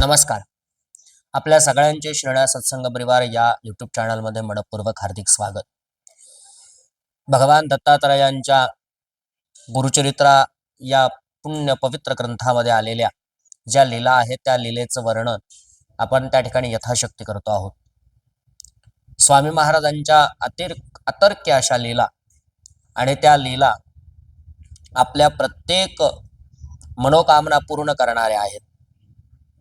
नमस्कार. आपल्या सगळ्यांचे श्रेणा सत्संग परिवार या युट्यूब चॅनलमध्ये मनपूर्वक हार्दिक स्वागत. भगवान दत्तात्रयांच्या गुरुचरित्रा या पुण्य पवित्र ग्रंथामध्ये आलेल्या ज्या लीला आहेत त्या लीलेचं वर्णन आपण त्या ठिकाणी यथाशक्ती करतो आहोत. स्वामी महाराजांच्या अतिर अतर्क्य अशा लीला आणि त्या लीला आपल्या प्रत्येक मनोकामना पूर्ण करणाऱ्या आहेत.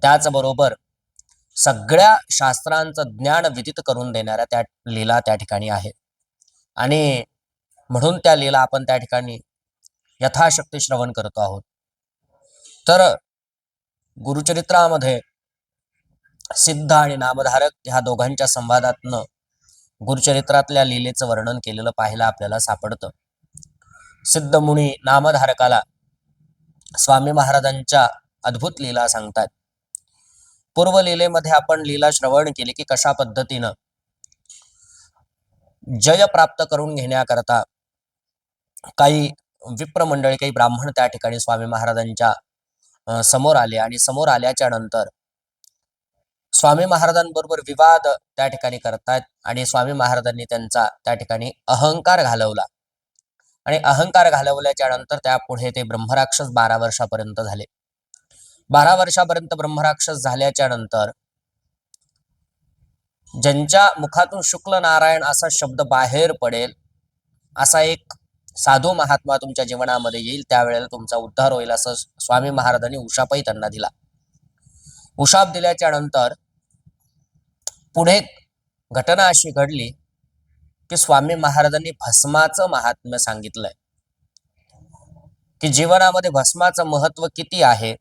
त्याचबरोबर सगळ्या शास्त्रांचं ज्ञान विदित करून देणाऱ्या त्या लीला त्या ठिकाणी आहेत आणि म्हणून त्या लीला आपण त्या ठिकाणी यथाशक्ती श्रवण करतो आहोत. तर गुरुचरित्रामध्ये सिद्ध आणि नामधारक ह्या दोघांच्या संवादातनं गुरुचरित्रातल्या लीलेचं वर्णन केलेलं पाहायला आपल्याला सापडतं. सिद्ध मुनी नामधारकाला स्वामी महाराजांच्या अद्भुत लीला सांगतात. पूर्व लीलेमध्ये आपण लीला श्रवण केली की कशा पद्धतीनं जय प्राप्त करून घेण्याकरता काही विप्र मंडळी काही ब्राह्मण त्या ठिकाणी स्वामी महाराजांच्या समोर आले आणि समोर आल्याच्यानंतर स्वामी महाराजांबरोबर विवाद त्या ठिकाणी करतायत आणि स्वामी महाराजांनी त्यांचा त्या ठिकाणी अहंकार घालवला. आणि अहंकार घालवल्याच्या नंतर त्यापुढे ते ब्रह्मराक्षस बारा वर्षापर्यंत झाले. बारा वर्षापर्यंत ब्रह्मराक्षस झाल्याच्यानंतर ज्यांच्या मुखातून शुक्ल नारायण असा शब्द बाहेर पडेल असा एक साधू महात्मा तुमच्या जीवनामध्ये येईल त्यावेळेला तुमचा उद्धार होईल असं स्वामी महाराजांनी उशापही त्यांना दिला. उशाप दिल्याच्या नंतर पुढे घटना अशी घडली की स्वामी महाराजांनी भस्माचं महात्म्य सांगितलंय. की जीवनामध्ये भस्माचं महत्त्व किती आहे?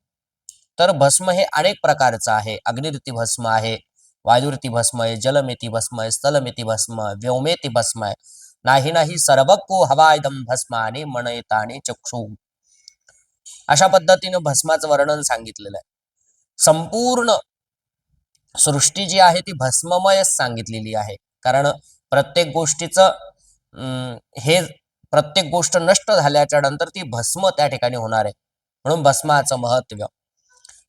तर भस्म हे अनेक प्रकारचं आहे. अग्निरुती भस्म आहे वायुरुती भस्म आहे जलमेती भस्म आहे स्थलमेती भस्म आहे व्योमेती भस्म आहे. नाही नाही सर्वको हवायदम भस्म आणि मनयताने चक्षु. अशा पद्धतीनं भस्माचं वर्णन सांगितलेलं आहे. संपूर्ण सृष्टी जी आहे ती भस्ममयच सांगितलेली आहे. कारण प्रत्येक गोष्टीचं अं, हे प्रत्येक गोष्ट नष्ट झाल्याच्यानंतर ती भस्म त्या ठिकाणी होणार आहे. म्हणून भस्माचं महत्त्व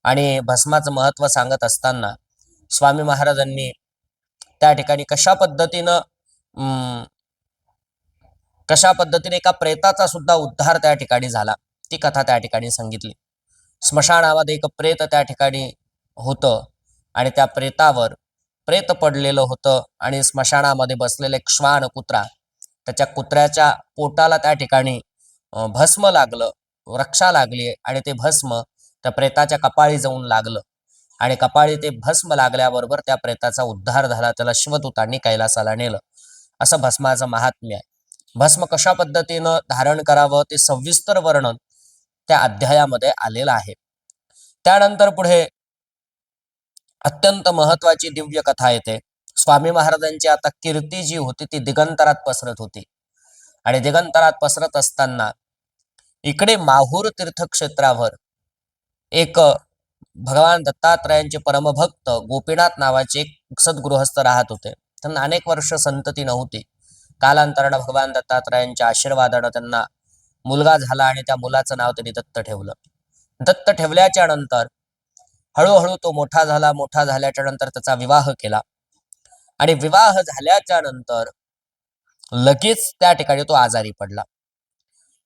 आणि भस्माचं महत्त्व सांगत असताना स्वामी महाराजांनी त्या ठिकाणी कशा पद्धतीनं अं, कशा पद्धतीने एका प्रेताचा सुद्धा उद्धार त्या ठिकाणी झाला. ती कथा त्या ठिकाणी सांगितली. स्मशानामध्ये एक प्रेत त्या ठिकाणी होतं आणि त्या प्रेतावर प्रेत पडलेलं होतं आणि स्मशानामध्ये बसलेले एक श्वान कुत्रा त्याच्या कुत्र्याच्या पोटाला त्या ठिकाणी भस्म लागलं रक्षा लागली आणि ते भस्म त्या प्रेताच्या कपाळी जाऊन लागलं. आणि कपाळी ते भस्म लागल्याबरोबर त्या प्रेताचा उद्धार झाला. त्याला शिवदूतांनी कैलासाला नेलं. असं भस्माचं महात्म्य आहे. भस्म कशा पद्धतीनं धारण करावं ते सविस्तर वर्णन त्या अध्यायामध्ये आलेलं आहे. त्यानंतर पुढे अत्यंत महत्वाची दिव्य कथा येते. स्वामी महाराजांची आता कीर्ती जी होती ती दिगंतरात पसरत होती. आणि दिगंतरात पसरत असताना इकडे माहूर तीर्थक्षेत्रावर एक भगवान दत्तात्रयांचे परमभक्त गोपीनाथ नावाचे एक सद्गृहस्थ राहत होते. त्यांना अनेक वर्ष संतती नव्हती. कालांतरानं भगवान दत्तात्रयांच्या आशीर्वादानं त्यांना मुलगा झाला आणि त्या मुलाचं नाव त्यांनी दत्त ठेवलं. दत्त ठेवल्याच्या नंतर हळूहळू तो मोठा झाला मोठा झाल्याच्यानंतर त्याचा विवाह केला. आणि विवाह झाल्याच्यानंतर लगेच त्या ठिकाणी तो आजारी पडला.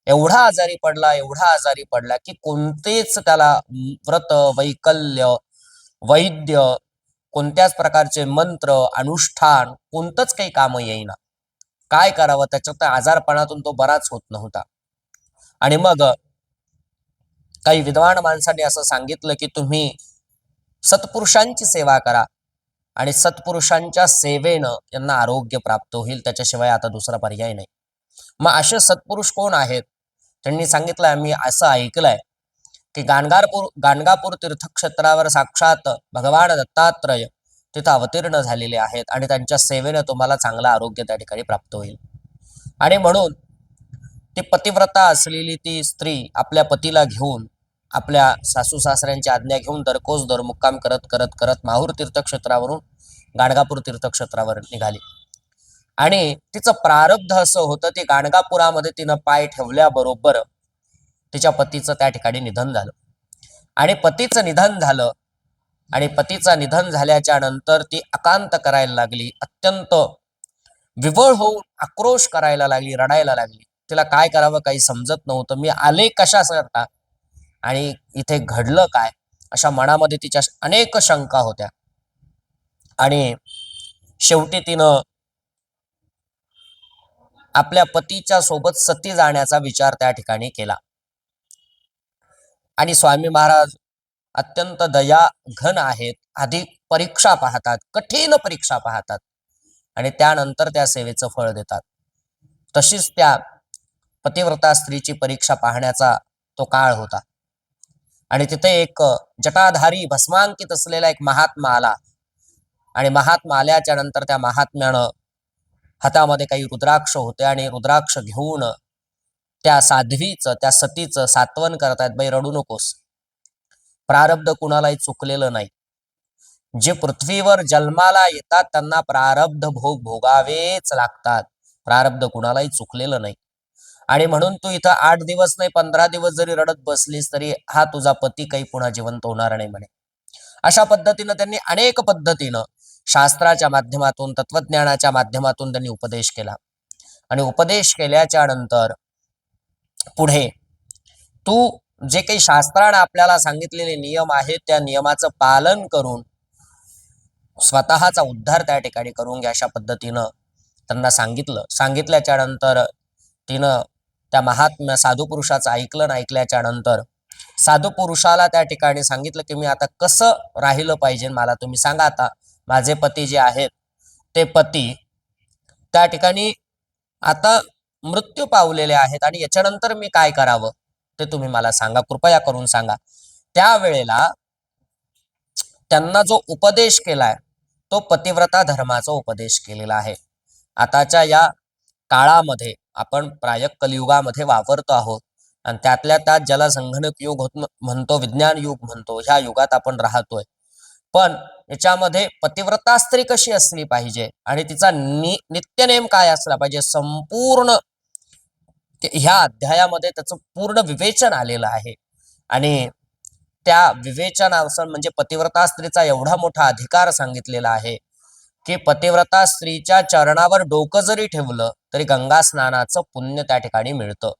एवढा आजारी पडला एवढा आजारी पडला की कोणतेच त्याला व्रत वैकल्य वैद्य कोणत्याच प्रकारचे मंत्र अनुष्ठान कोणतंच काही काम येईना. काय करावं? त्याच्यात आजारपणातून तो बराच होत नव्हता. आणि मग काही विद्वान माणसांनी असं सांगितलं की तुम्ही सत्पुरुषांची सेवा करा आणि सत्पुरुषांच्या सेवेनं यांना आरोग्य प्राप्त होईल. त्याच्याशिवाय आता दुसरा पर्याय नाही. मग असे सत्पुरुष कोण आहेत? त्यांनी सांगितलं आम्ही असं ऐकलंय की गाणगापूर गाणगापूर तीर्थक्षेत्रावर साक्षात भगवान दत्तात्रय तिथं अवतीर्ण झालेले आहेत आणि त्यांच्या सेवेनं तुम्हाला चांगलं आरोग्य त्या ठिकाणी प्राप्त होईल. आणि म्हणून ती पतिव्रता असलेली ती स्त्री आपल्या पतीला घेऊन आपल्या सासू सासऱ्यांची आज्ञा घेऊन दरकोस दर मुक्काम करत करत करत माहूर तीर्थक्षेत्रावरून गाणगापूर तीर्थक्षेत्रावर निघाली. आणि तिचं प्रारब्ध असं होतं ती गाणगापुरामध्ये तिनं पाय ठेवल्याबरोबर तिच्या पतीचं त्या ठिकाणी निधन झालं. आणि पतीचं निधन झालं आणि पतीचं निधन झाल्याच्यानंतर ती अकांत करायला लागली अत्यंत विवळ होऊन आक्रोश करायला लागली रडायला लागली. तिला काय करावं काही समजत नव्हतं मी आले कशाकरता आणि इथे घडलं काय? अशा मनामध्ये तिच्या अनेक शंका होत्या. आणि शेवटी तिनं आपल्या पतीच्या सोबत सती जाण्याचा विचार त्या ठिकाणी केला. आणि स्वामी महाराज अत्यंत दया घन आहेत आधी परीक्षा पाहतात कठीण परीक्षा पाहतात आणि त्यानंतर त्या सेवेचं फळ देतात. तशीच त्या पतिव्रता स्त्रीची परीक्षा पाहण्याचा तो काळ होता. आणि तिथे एक जटाधारी भस्मांकित असलेला एक महात्मा आला. आणि महात्मा आल्याच्यानंतर त्या महात्म्यानं हातामध्ये काही रुद्राक्ष होते आणि रुद्राक्ष घेऊन त्या साध्वीचं त्या सतीचं सात्वन करतायत बाई रडू नकोस. प्रारब्ध कुणालाही चुकलेलं नाही. जे पृथ्वीवर जन्माला येतात त्यांना प्रारब्ध भोग भोगावेच लागतात. प्रारब्ध कुणालाही चुकलेलं नाही. आणि म्हणून तू इथं आठ दिवस नाही पंधरा दिवस जरी रडत बसलीस तरी हा तुझा पती काही पुन्हा जिवंत होणार नाही म्हणे. अशा पद्धतीनं त्यांनी अनेक पद्धतीनं शास्त्राच्या माध्यमातून तत्वज्ञानाच्या माध्यमातून त्यांनी उपदेश केला. आणि उपदेश केल्याच्यानंतर पुढे तू जे काही शास्त्रानं आपल्याला सांगितलेले नियम आहेत त्या नियमाचं पालन करून स्वतःचा उद्धार त्या ठिकाणी करून घ्या अशा पद्धतीनं त्यांना सांगितलं. सांगितल्याच्या नंतर तिनं त्या महात्म्या साधू पुरुषाचं ऐकलं ना ऐकल्याच्या नंतर साधू पुरुषाला त्या ठिकाणी सांगितलं की मी आता कसं राहिलं पाहिजे? मला तुम्ही सांगा आता. माझे पती जे आहेत ते पती त्या ठिकाणी आता मृत्यू पावलेले आहेत आणि याच्यानंतर मी काय करावं ते तुम्ही मला सांगा. कृपया करून सांगा. त्यावेळेला त्यांना जो उपदेश केलाय तो पतिव्रता धर्माचा उपदेश केलेला आहे. आताच्या या काळामध्ये आपण प्रायक कलियुगामध्ये वावरतो आहोत आणि त्यातल्या त्यात ज्याला संगणक युग होत म्हणतो विज्ञान युग म्हणतो ह्या युगात आपण राहतोय. पण याच्यामध्ये पतिव्रता स्त्री कशी असली पाहिजे? आणि तिचा नि नित्यनेम काय असला पाहिजे? संपूर्ण ह्या अध्यायामध्ये त्याचं पूर्ण विवेचन आलेलं आहे. आणि त्या विवेचनानुसार म्हणजे पतिव्रता स्त्रीचा एवढा मोठा अधिकार सांगितलेला आहे की पतिव्रता स्त्रीच्या चरणावर डोकं जरी ठेवलं तरी गंगा स्नानाचं पुण्य त्या ठिकाणी मिळतं.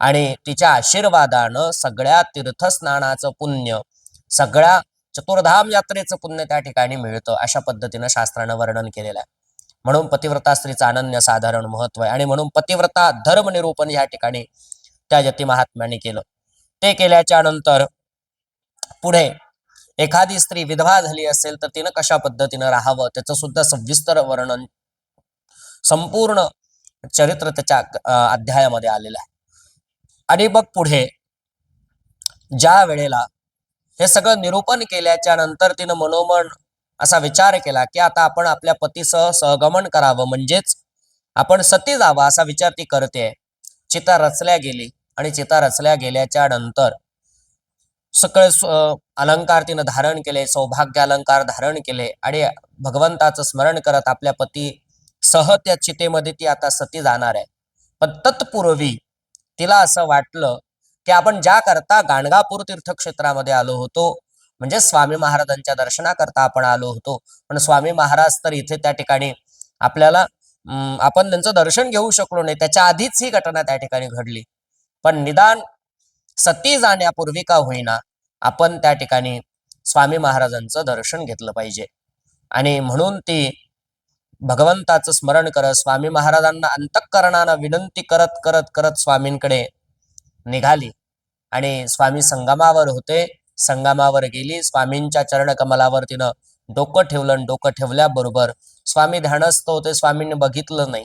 आणि तिच्या आशीर्वादानं सगळ्या तीर्थस्नानाचं पुण्य सगळ्या चतुर्धाम यात्रेचं पुण्य त्या ठिकाणी मिळतं अशा पद्धतीनं शास्त्रानं वर्णन केलेलं आहे. म्हणून पतिव्रता स्त्रीचं अनन्य साधारण महत्त्व आहे. आणि म्हणून पतिव्रता धर्म निरूपण या ठिकाणी त्या यती महात्म्याने केलं. ते केल्याच्यानंतर पुढे एखादी स्त्री विधवा झाली असेल तर तिनं कशा पद्धतीनं राहावं? त्याचं सुद्धा सविस्तर वर्णन संपूर्ण चरित्र त्याच्या अध्यायामध्ये आलेलं आहे. आणि मग पुढे ज्या वेळेला हे सगळं निरूपण केल्याच्यानंतर तिनं मनोमन असा विचार केला की आता आपण आपल्या पतीसह सहगमन करावं. म्हणजेच आपण सती जावं असा विचार ती करते. चिता रचल्या गेली आणि चिता रचल्या गेल्याच्यानंतर सगळे अलंकार तिनं धारण केले सौभाग्य अलंकार धारण केले आणि भगवंताचं स्मरण करत आपल्या पती सह त्या चितेमध्ये ती आता सती जाणार आहे. पण तत्पूर्वी तिला असं वाटलं की आपण ज्या करता गाणगापूर तीर्थक्षेत्रामध्ये आलो होतो म्हणजे स्वामी महाराजांच्या दर्शनाकरता आपण आलो होतो. पण स्वामी महाराज तर इथे त्या ठिकाणी आपल्याला आपण त्यांचं दर्शन घेऊ शकलो नाही. त्याच्या आधीच ही घटना त्या ठिकाणी घडली. पण निदान सती जाण्यापूर्वी का होईना आपण त्या ठिकाणी स्वामी महाराजांचं दर्शन घेतलं पाहिजे. आणि म्हणून ती भगवंताचं स्मरण करत स्वामी महाराजांना अंतःकरणानं विनंती करत करत करत स्वामींकडे निघाली. आणि स्वामी संगमावर होते. संगमावर गेली. स्वामींच्या चरणकमलावर तिनं डोकं ठेवलं आणि डोकं ठेवल्याबरोबर स्वामी ध्यानस्थ होते. स्वामींनी बघितलं नाही.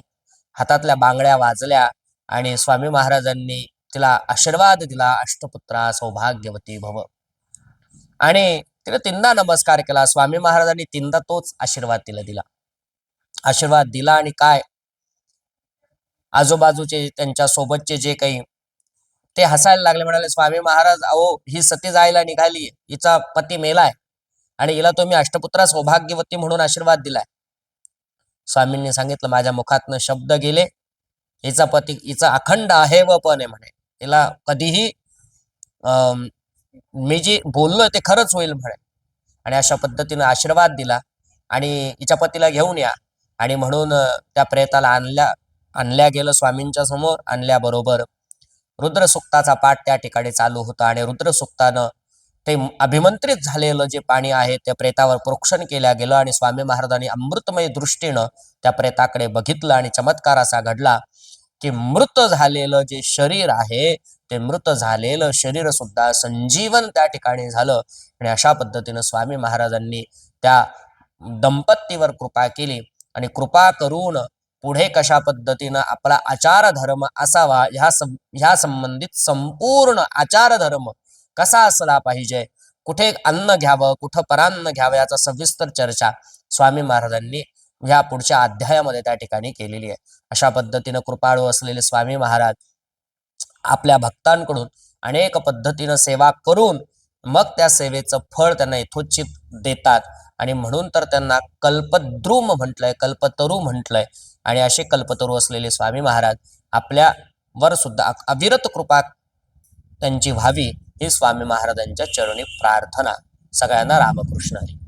हातातल्या बांगड्या वाजल्या आणि स्वामी महाराजांनी तिला आशीर्वाद दिला. अष्टपुत्रा सौभाग्यवती भव. आणि तिने तीनदा नमस्कार केला. स्वामी महाराजांनी तीनदा तोच आशीर्वाद तिला दिला. आशीर्वाद दिला आणि काय? आजूबाजूचे त्यांच्या सोबतचे जे काही ते हसायला लागले म्हणाले स्वामी महाराज अहो ही सती जायला निघाली हिचा पती मेलाय आणि हिला तुम्ही अष्टपुत्रा सौभाग्यवती म्हणून आशीर्वाद दिलाय. स्वामींनी सांगितलं माझ्या मुखातनं शब्द गेले हिचा पती हिचा अखंड आहे व पण आहे म्हणे. हिला कधीही मी जे बोललोय ते खरंच होईल म्हणे. आणि अशा पद्धतीनं आशीर्वाद दिला आणि हिच्या पतीला घेऊन या आणि म्हणून त्या प्रेताला आणल्या आणल्या गेलं स्वामींच्या समोर आणल्याबरोबर रुद्रसुक्ताचा पाठ त्या ठिकाणी चालू होता आणि रुद्रसुक्तानं ते अभिमंत्रित झालेलं जे पाणी आहे त्या प्रेतावर प्रोक्षण केल्या गेलं आणि स्वामी महाराजांनी अमृतमय दृष्टीनं त्या प्रेताकडे बघितलं आणि चमत्कार असा घडला की मृत झालेलं जे शरीर आहे ते मृत झालेलं शरीर सुद्धा संजीवन त्या ठिकाणी झालं आणि अशा पद्धतीनं स्वामी महाराजांनी त्या दंपतीवर कृपा केली आणि कृपा करून पुढे कशा पद्धतीनं आपला आचार धर्म असावा ह्या सं ह्या संबंधित संपूर्ण आचार धर्म कसा असला पाहिजे? कुठे अन्न घ्यावं? कुठं परान्न घ्यावं? याचा सविस्तर चर्चा स्वामी महाराजांनी ह्या पुढच्या अध्यायामध्ये त्या ठिकाणी केलेली आहे. अशा पद्धतीनं कृपाळू असलेले स्वामी महाराज आपल्या भक्तांकडून अनेक पद्धतीनं सेवा करून मग त्या सेवेचं फळ त्यांना यथोचित देतात. आणि म्हणून तर त्यांना कल्पद्रुम म्हटलंय कल्पतरू म्हटलंय. आणि असे कल्पतरू असलेले स्वामी महाराज आपल्यावर सुद्धा अविरत कृपा त्यांची व्हावी ही स्वामी महाराजांच्या चरणी प्रार्थना. सगळ्यांना रामकृष्ण हरी.